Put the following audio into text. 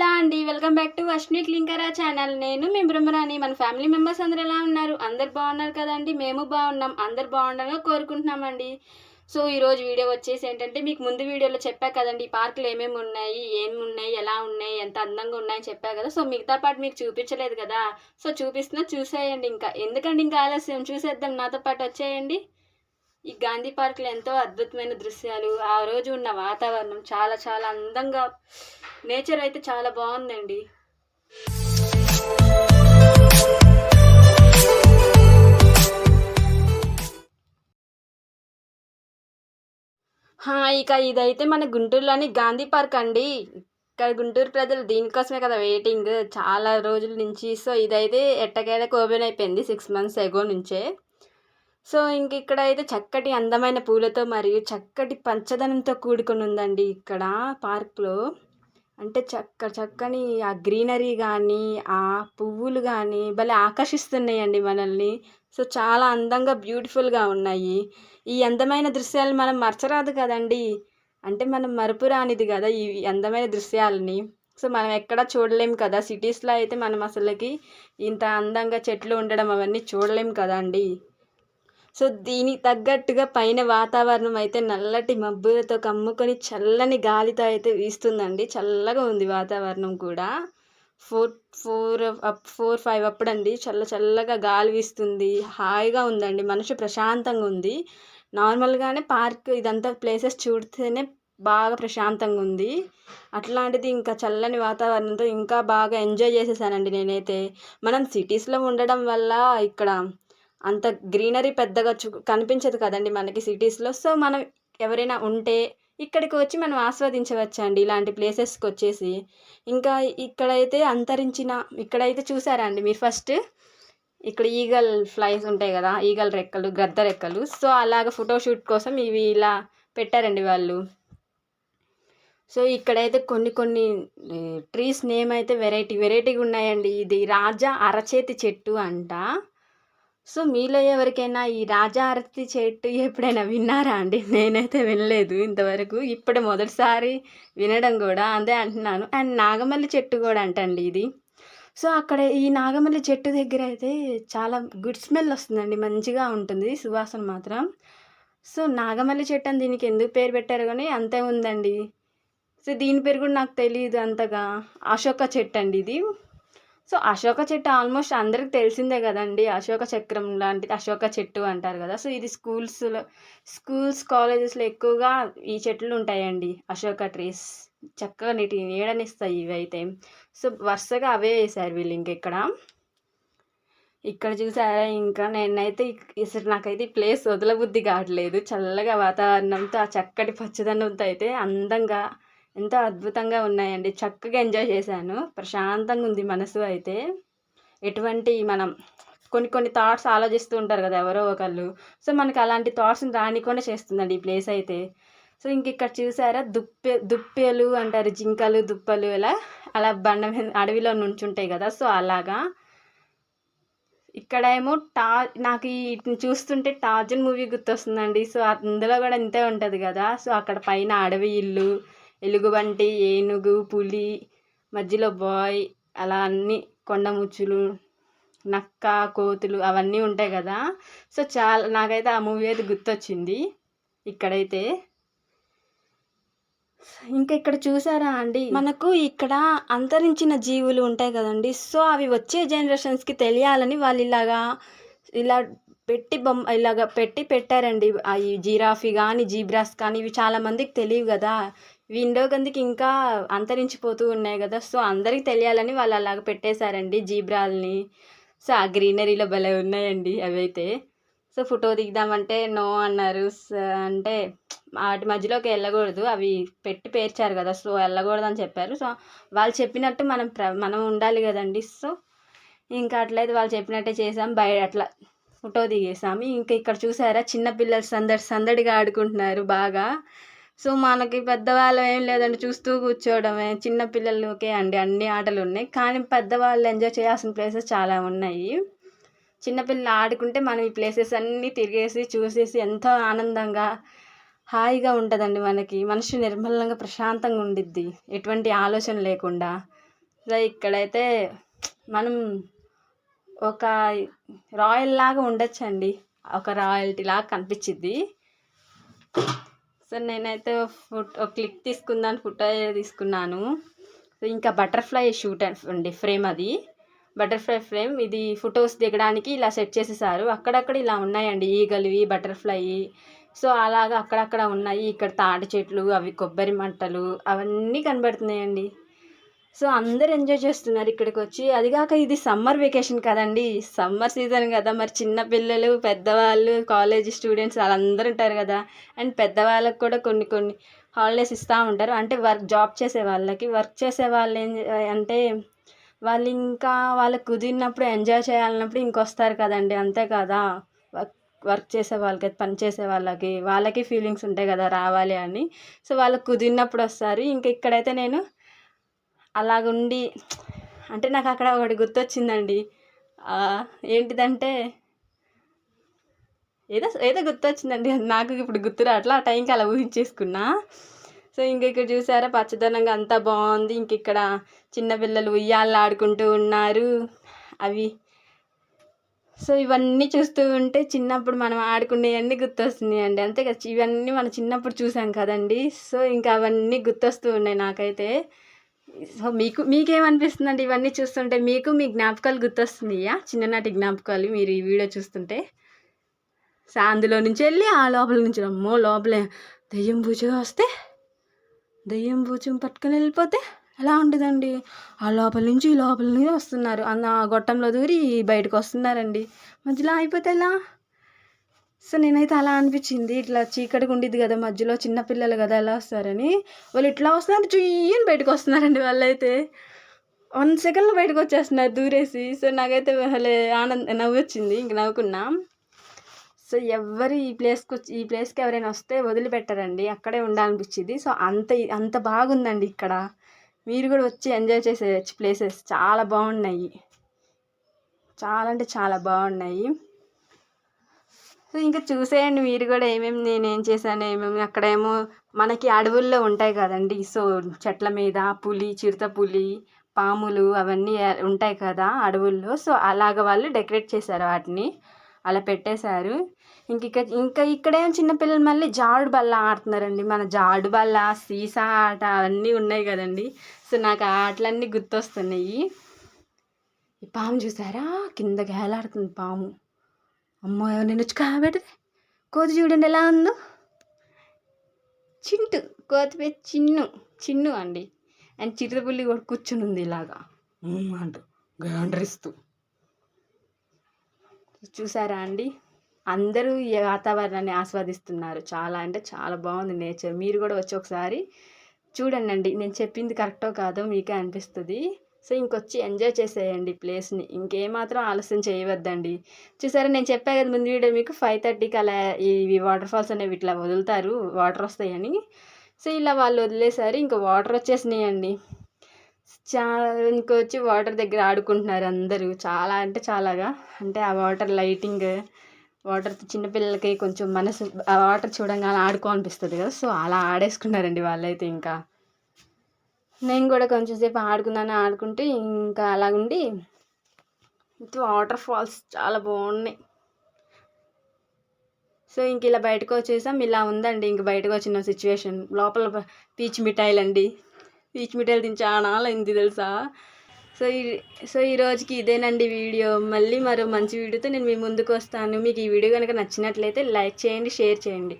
Hello అండి welcome back to Ashwini క్లింకరా channel. నేను మీ బృమరాని మన ఫ్యామిలీ మెంబర్స్ అందరు ఎలా ఉన్నారు? అందరు బాగున్నారు కదండి మేము బాగున్నాం. అందరు బాగుండగా కోరుకుంటున్నామండి. సో ఈరోజు వీడియో వచ్చేసి ఏంటంటే మీకు ముందు వీడియోలో చెప్పా కదండి ఈ పార్కులు ఏమేమి ఉన్నాయి ఏమి ఉన్నాయి ఎలా ఉన్నాయి ఎంత అందంగా ఉన్నాయని చెప్పా కదా. సో మిగతా పాటు మీకు చూపించలేదు కదా. సో చూపిస్తున్నా చూసేయండి ఇంకా. ఎందుకండి ఇంకా ఆలస్యం? చూసేద్దాం. నాతో పాటు వచ్చేయండి. ఈ గాంధీ పార్క్లో ఎంతో అద్భుతమైన దృశ్యాలు ఆ రోజు ఉన్న వాతావరణం చాలా చాలా అందంగా నేచర్ అయితే చాలా బాగుందండి. హా, ఇక ఇదైతే మన గుంటూరులోని గాంధీ పార్క్ అండి. ఇక్కడ గుంటూరు ప్రజలు దీనికోసమే కదా వెయిటింగ్. చాలా రోజుల నుంచి సో ఇదైతే ఎట్టకేలకు ఓపెన్ అయిపోయింది సిక్స్ మంత్స్ ఎగో నుంచే. సో ఇంక ఇక్కడ అయితే చక్కటి అందమైన పూలతో మరియు చక్కటి పచ్చదనంతో కూడుకొని ఉందండి ఇక్కడ పార్క్లో. అంటే చక్క చక్కని ఆ గ్రీనరీ కానీ ఆ పువ్వులు కానీ భలే ఆకర్షిస్తున్నాయండి మనల్ని. సో చాలా అందంగా బ్యూటిఫుల్గా ఉన్నాయి. ఈ అందమైన దృశ్యాలు మనం మర్చరాదు కదండి. అంటే మనం మరపురానిది కదా ఈ అందమైన దృశ్యాలని. సో మనం ఎక్కడా చూడలేం కదా. సిటీస్లో అయితే మనం అసలుకి ఇంత అందంగా చెట్లు ఉండడం అవన్నీ చూడలేం కదండి సో దీనికి తగ్గట్టుగా పైన వాతావరణం అయితే నల్లటి మబ్బులతో కమ్ముకొని చల్లని గాలితో అయితే వీస్తుందండి. చల్లగా ఉంది వాతావరణం కూడా. Four four up four five అప్పుడండి చల్ల చల్లగా గాలి వీస్తుంది. హాయిగా ఉందండి. మనసు ప్రశాంతంగా ఉంది. నార్మల్గానే పార్క్ ఇదంతా ప్లేసెస్ చూడితేనే బాగా ప్రశాంతంగా ఉంది. అట్లాంటిది ఇంకా చల్లని వాతావరణంతో ఇంకా బాగా ఎంజాయ్ చేసేసానండి నేనైతే. మనం సిటీస్లో ఉండడం వల్ల ఇక్కడ అంత గ్రీనరీ పెద్దగా చూ కనిపించదు కదండి మనకి సిటీస్లో. సో మనం ఎవరైనా ఉంటే ఇక్కడికి వచ్చి మనం ఆస్వాదించవచ్చండి ఇలాంటి ప్లేసెస్కి వచ్చేసి. ఇంకా ఇక్కడైతే అంతరించిన ఇక్కడైతే చూసారా అండి మీరు ఫస్ట్? ఇక్కడ ఈగల్ ఫ్లైస్ ఉంటాయి కదా ఈగల్ రెక్కలు గద్ద రెక్కలు. సో అలాగ ఫోటోషూట్ కోసం ఇవి ఇలా పెట్టారండి వాళ్ళు. సో ఇక్కడైతే కొన్ని కొన్ని ట్రీస్ నేమ్ అయితే వెరైటీ వెరైటీగా ఉన్నాయండి. ఇది రాజా అరచేతి చెట్టు అంట. సో మీలో ఎవరికైనా ఈ రాజా అరతి చెట్టు ఎప్పుడైనా విన్నారా అండి? నేనైతే వినలేదు ఇంతవరకు. ఇప్పుడు మొదటిసారి వినడం కూడా అదే అంటున్నాను. అండ్ నాగమల్లి చెట్టు కూడా అంటండి ఇది. సో అక్కడ ఈ నాగమల్లి చెట్టు దగ్గర అయితే చాలా గుడ్ స్మెల్ వస్తుందండి. మంచిగా ఉంటుంది. సువాసన మాత్రం. సో నాగమల్లి చెట్టు అని దీనికి ఎందుకు పేరు పెట్టారు కానీ అంతే ఉందండి. సో దీని పేరు కూడా నాకు తెలియదు అంతగా. అశోక చెట్టు అండి ఇది. సో అశోక చెట్టు ఆల్మోస్ట్ అందరికి తెలిసిందే కదండి. అశోక చక్రం లాంటిది అశోక చెట్టు అంటారు కదా. సో ఇది స్కూల్స్లో స్కూల్స్ కాలేజెస్లో ఎక్కువగా ఈ చెట్లు ఉంటాయండి. అశోక ట్రీస్. చక్కగా నీటి నీడనిస్తాయి ఇవి అయితే సో వరుసగా అవే వేసారు వీళ్ళు ఇంకెక్కడ. ఇక్కడ చూసారా ఇంకా నేనైతే అసలు నాకైతే ఈ ప్లేస్ వదలబుద్ధి కావట్లేదు. చల్లగా వాతావరణంతో ఆ చక్కటి పచ్చదనంతో అయితే అందంగా ఎంతో అద్భుతంగా ఉన్నాయండి. చక్కగా ఎంజాయ్ చేశాను. ప్రశాంతంగా ఉంది మనసు అయితే. ఎటువంటి మనం కొన్ని కొన్ని థాట్స్ ఆలోచిస్తూ ఉంటారు కదా ఎవరో ఒకళ్ళు. సో మనకి అలాంటి థాట్స్ని రానికుండా చేస్తుందండి ఈ ప్లేస్ అయితే. సో ఇంక ఇక్కడ చూసారా? దుప్పె దుప్పెలు అంటారు. జింకలు దుప్పలు ఇలా అలా బండ మీద అడవిలో నుంచుంటాయి కదా. సో అలాగా. ఇక్కడ ఏమో టా నాకు ఈ చూస్తుంటే టార్జన్ మూవీ గుర్తొస్తుందండి. సో అందులో కూడా ఇంతే ఉంటుంది కదా. సో అక్కడ పైన అడవి ఇల్లు ఎలుగుబంటి ఏనుగు పులి మధ్యలో బాయ్ అలా అన్ని కొండముచ్చులు నక్క కోతులు అవన్నీ ఉంటాయి కదా. సో చాలా నాకైతే ఆ మూవీ అయితే గుర్తొచ్చింది. ఇక్కడైతే. ఇంకా ఇక్కడ చూసారా అండి? మనకు ఇక్కడ అంతరించిన జీవులు ఉంటాయి కదండి. సో అవి వచ్చే జనరేషన్స్కి తెలియాలని వాళ్ళు ఇలాగా ఇలా పెట్టి బొమ్మ ఇలాగ పెట్టి పెట్టారండి. ఈ జిరాఫీ కానీ జీబ్రాస్ కానీ ఇవి చాలా మందికి తెలియవు కదా. విండో గందికి ఇంకా అంతరించిపోతూ ఉన్నాయి కదా. సో అందరికి తెలియాలని వాళ్ళు అలాగ పెట్టేశారండి జీబ్రాల్ని. సో ఆ గ్రీనరీలో భలే ఉన్నాయండి అవైతే. సో ఫోటో దిగుదామంటే నో అన్నారు. అంటే వాటి మధ్యలోకి వెళ్ళకూడదు. అవి పెట్టి పేర్చారు కదా. సో వెళ్ళకూడదు అని చెప్పారు. సో వాళ్ళు చెప్పినట్టు మనం ప్ర మనం ఉండాలి కదండి. సో ఇంకా అట్లయితే వాళ్ళు చెప్పినట్టే చేసాం బయట అట్లా ఫోటో దిగేసాము ఇంకా ఇక్కడ చూసారా? చిన్నపిల్లలు సందడి సందడిగా ఆడుకుంటున్నారు బాగా. సో మనకి పెద్దవాళ్ళు ఏం లేదండి చూస్తూ కూర్చోవడమే. చిన్నపిల్లలకే అండి అన్ని ఆటలు ఉన్నాయి. కానీ పెద్దవాళ్ళు ఎంజాయ్ చేయాల్సిన ప్లేసెస్ చాలా ఉన్నాయి. చిన్నపిల్లలు ఆడుకుంటే మనం ఈ ప్లేసెస్ అన్నీ తిరిగేసి చూసేసి ఎంతో ఆనందంగా హాయిగా ఉంటుందండి మనకి. మనసు నిర్మలంగా ప్రశాంతంగా ఉండిద్ది. ఎటువంటి ఆలోచన లేకుండా. సో ఇక్కడైతే మనం ఒక రాయల్ లాగా ఉండొచ్చండి. ఒక రాయల్టీ లాగా కనిపించిద్ది. సో నేనైతే ఫోటో ఒక క్లిక్ తీసుకుందాను ఫోటో తీసుకున్నాను. సో ఇంకా బటర్ఫ్లై షూట్ అండి ఫ్రేమ్ అది. బటర్ఫ్లై ఫ్రేమ్ ఇది ఫొటోస్ దిగడానికి ఇలా సెట్ చేసేసారు. అక్కడక్కడ ఇలా ఉన్నాయండి ఈగలివి బటర్ఫ్లై. సో అలాగా అక్కడక్కడ ఉన్నాయి ఇక్కడ తాటి చెట్లు అవి కొబ్బరి మంటలు అవన్నీ కనబడుతున్నాయండి. సో అందరు ఎంజాయ్ చేస్తున్నారు ఇక్కడికి వచ్చి అదిగాక ఇది సమ్మర్ వెకేషన్ కదండి. సమ్మర్ సీజన్ కదా. మరి చిన్న పిల్లలు పెద్దవాళ్ళు కాలేజ్ స్టూడెంట్స్ వాళ్ళందరూ ఉంటారు కదా. అండ్ పెద్దవాళ్ళకి కూడా కొన్ని కొన్ని హాలిడేస్ ఇస్తూ ఉంటారు. అంటే వర్క్ జాబ్ చేసే వాళ్ళకి. వర్క్ చేసే వాళ్ళు ఏం అంటే వాళ్ళు ఇంకా వాళ్ళకి కుదిరినప్పుడు ఎంజాయ్ చేయాలన్నప్పుడు ఇంకొస్తారు కదండి. అంతే కదా. వర్క్ వర్క్ చేసే వాళ్ళకి పని చేసే వాళ్ళకి వాళ్ళకి ఫీలింగ్స్ ఉంటాయి కదా రావాలి అని. సో వాళ్ళకి కుదిరినప్పుడు వస్తారు. ఇంకా ఇక్కడైతే నేను అలాగుండి. అంటే నాకు అక్కడ ఒకటి గుర్తొచ్చిందండి. ఏంటిదంటే ఏదో ఏదో గుర్తొచ్చిందండి. అది నాకు ఇప్పుడు గుర్తు రావట్లా ఆ టైంకి అలా ఊహించేసుకున్నా. సో ఇంక ఇక్కడ చూసారా పచ్చదనంగా అంతా బాగుంది. ఇంక ఇక్కడ చిన్నపిల్లలు ఉయ్యాలు ఆడుకుంటూ ఉన్నారు. అవి. సో ఇవన్నీ చూస్తూ ఉంటే చిన్నప్పుడు మనం ఆడుకునేవన్నీ గుర్తొస్తున్నాయి అండి అంతే కదా ఇవన్నీ మనం చిన్నప్పుడు చూసాం కదండి. సో ఇంకా అవన్నీ గుర్తొస్తూ ఉన్నాయి నాకైతే. సో మీకు మీకేమనిపిస్తుందండి? ఇవన్నీ చూస్తుంటే మీకు మీ జ్ఞాపకాలు గుర్తొస్తున్నాయా? చిన్ననాటి జ్ఞాపకాలు మీరు ఈ వీడియో చూస్తుంటే? సో అందులో నుంచి వెళ్ళి ఆ లోపల నుంచి అమ్మో లోపలే. దెయ్యం పూజ వస్తే దెయ్యం పూజం పట్టుకొని వెళ్ళిపోతే ఎలా ఉంటుందండి? ఆ లోపల నుంచి ఈ లోపల నుంచి వస్తున్నారు. అన్న గొట్టంలో దూరి బయటకు వస్తున్నారండి. మధ్యలో అయిపోతే ఎలా? సో నేనైతే అలా అనిపించింది. ఇట్లా చీకటిగా ఉండిద్ది కదా మధ్యలో చిన్నపిల్లలు కదా ఎలా వస్తారని. వాళ్ళు ఇట్లా వస్తున్నారు చుయ్యని బయటకు వస్తున్నారండి వాళ్ళైతే. వన్ సెకండ్లో బయటకు వచ్చేస్తున్నారు దూరేసి. సో నాకైతే వాళ్ళే ఆనంద నవ్వు వచ్చింది ఇంక నవ్వుకున్నా. సో ఎవరు ఈ ప్లేస్కి వచ్చి ఈ ప్లేస్కి ఎవరైనా వస్తే వదిలిపెట్టరండి. అక్కడే ఉండాలనిపించింది. సో అంత అంత బాగుందండి ఇక్కడ. మీరు కూడా వచ్చి ఎంజాయ్ చేసే ప్లేసెస్ చాలా బాగున్నాయి. చాలా అంటే చాలా బాగున్నాయి. సో ఇంకా చూసేయండి మీరు కూడా ఏమేమి నేనేం చేశాను ఏమేమి అక్కడేమో మనకి అడవుల్లో ఉంటాయి కదండి. సో చెట్ల మీద పులి చిరుత పులి పాములు అవన్నీ ఉంటాయి కదా అడవుల్లో. సో అలాగ వాళ్ళు డెకరేట్ చేశారు వాటిని. అలా పెట్టేశారు. ఇంక ఇక్కడ ఇంకా ఇక్కడేం చిన్నపిల్లలు మళ్ళీ జాడు బల్ల ఆడుతున్నారండి. మన జాడు బల్ల సీసా ఆట అవన్నీ ఉన్నాయి కదండి. సో నాకు ఆ ఆటలన్నీ గుర్తొస్తున్నాయి. ఈ పాము చూసారా? కింద గేలాడుతుంది పాము. అమ్మో నేను వచ్చి కాబెడితే కోతి చూడండి ఎలా ఉందో. చింటు కోతి పేరు చిన్ను చిన్ను అండి. అండ్ చిరుతపుల్లి కూడా కూర్చుని ఉంది ఇలాగా. అంటూ గండ్రిస్తూ. చూసారా అండి? అందరూ ఈ వాతావరణాన్ని ఆస్వాదిస్తున్నారు. చాలా అంటే చాలా బాగుంది నేచర్. మీరు కూడా వచ్చి ఒకసారి చూడండి అండి. నేను చెప్పింది కరెక్టో కాదో మీకే అనిపిస్తుంది. సో ఇంకొచ్చి ఎంజాయ్ చేసేయండి ప్లేస్ని. ఇంకేమాత్రం ఆలస్యం చేయవద్దండి. చూసారా నేను చెప్పా కదా ముందు వీడియో మీకు ఫైవ్ థర్టీకి అలా ఇవి వాటర్ ఫాల్స్ అనేవి ఇట్లా వదులుతారు వాటర్ వస్తాయని. సో ఇలా వాళ్ళు వదిలేసారు ఇంకా వాటర్ వచ్చేసినాయండి. చా ఇంకొచ్చి వాటర్ దగ్గర ఆడుకుంటున్నారు అందరూ. చాలా అంటే చాలాగా. అంటే ఆ వాటర్ లైటింగ్ వాటర్ చిన్నపిల్లలకి కొంచెం మనసు ఆ వాటర్ చూడంగానే ఆడుకోవాలనిపిస్తుంది కదా. సో అలా ఆడేసుకున్నారండి వాళ్ళైతే ఇంకా. నేను కూడా కొంచెం సేపు ఆడుకున్నాను ఆడుకుంటే ఇంకా అలాగుండి. వాటర్ ఫాల్స్ చాలా బాగున్నాయి. సో ఇంక ఇలా బయటకు వచ్చేసాం. ఇలా ఉందండి. ఇంక బయటకు వచ్చిన సిచ్యువేషన్ లోపల పీచ్ మిఠాయిలు అండి పీచ్ మిఠాయిలు తిని చాలా అయింది తెలుసా? సో ఈ సో ఈ రోజుకి ఇదేనండి వీడియో. మళ్ళీ మరో మంచి వీడియోతో నేను మీ ముందుకు వస్తాను. మీకు ఈ వీడియో కనుక నచ్చినట్లయితే లైక్ చేయండి షేర్ చేయండి.